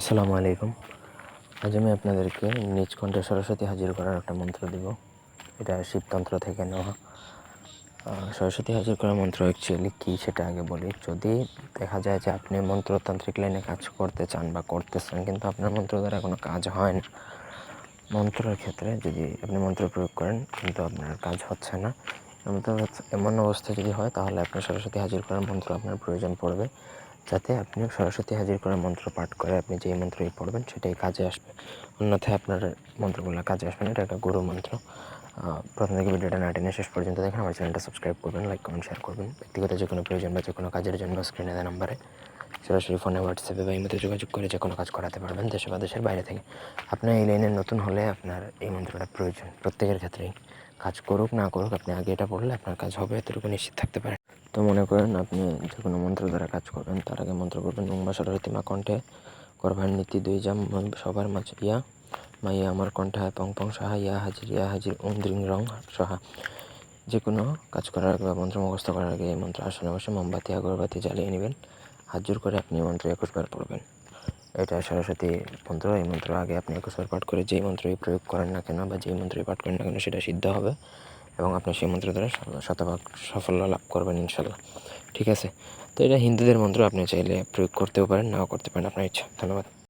আসসালামু আলাইকুম। আজ আমি আপনাদেরকে নিজ কণ্ঠে সরস্বতী হাজির করার একটা মন্ত্র দিব। এটা শিবতন্ত্র থেকে নেওয়া। সরস্বতী হাজির করার মন্ত্র অ্যাকচুয়ালি কী সেটা আগে বলি। যদি দেখা যায় যে আপনি মন্ত্রতান্ত্রিক লাইনে কাজ করতে চান বা করতেছেন, কিন্তু আপনার মন্ত্র দ্বারা কোনো কাজ হয় না, মন্ত্রের ক্ষেত্রে যদি আপনি মন্ত্র প্রয়োগ করেন, কিন্তু আপনার কাজ হচ্ছে না, এমন এমন অবস্থা যদি হয়, তাহলে আপনার সরস্বতী হাজির করার মন্ত্র আপনার প্রয়োজন পড়বে। যাতে আপনি সরস্বতী হাজির করে মন্ত্র পাঠ করে, আপনি যেই মন্ত্রই পড়বেন সেটাই কাজে আসবে। অন্যথায় আপনার মন্ত্রগুলো কাজে আসবে না, এটা একটা গুরু মন্ত্র। প্রথম থেকে ভিডিওটা না টেনে শেষ পর্যন্ত দেখেন আমার চ্যানেলটা সাবস্ক্রাইব করবেন, লাইক, কমেন্ট শেয়ার করবেন। ব্যক্তিগত যে কোনো প্রয়োজন বা যে কোনো কাজের জন্য স্ক্রিনে দেওয়া নাম্বারে সরাসরি ফোনে হোয়াটসঅ্যাপে বা ইমেতে যোগাযোগ করে যে কোনো কাজ করাতে পারবেন দেশে বা দেশের বাইরে থেকে। আপনার এই লাইনে নতুন হলে আপনার এই মন্ত্রটা প্রয়োজন প্রত্যেকের ক্ষেত্রেই। কাজ করুক, না করুক, আপনি আগে এটা পড়লে আপনার কাজ হবে, এতটুকু নিশ্চিত থাকতে পারেন। তো মনে করেন আপনি যে কোনো মন্ত্র দ্বারা কাজ করবেন তার আগে মন্ত্র করবেন উম্মা সরস্বতী মা কণ্ঠে করবার নীতি দুই জাম সবার মাঝে ইয়া, মাইয়া আমার কণ্ঠে পং পং সাহা, ইয়া হাজির ইয়া হাজির ওম দ্রিং রং সাহা। যে কোনো কাজ করার আগে বা মন্ত্র মুখস্থ করার আগে এই মন্ত্র আসনে বসে মোমবাতি, আগরবাতি জ্বালিয়ে নেবেন। হাত জোর করে আপনি মন্ত্র একুশবার পড়বেন। এটা সরস্বতী মন্ত্র, এই মন্ত্র আগে আপনি একুশবার পাঠ করে যেই মন্ত্রই প্রয়োগ করেন না কেন বা যেই মন্ত্রই পাঠ করেন না কেন সেটা সিদ্ধ হবে এবং আপনি সেই মন্ত্র দ্বারা শতভাগ সাফল্য লাভ করবেন ইনশাল্লাহ। ঠিক আছে? তো এটা হিন্দুদের মন্ত্র, আপনি চাইলে প্রয়োগ করতেও পারেন, নাও করতে পারেন, আপনার ইচ্ছা। ধন্যবাদ।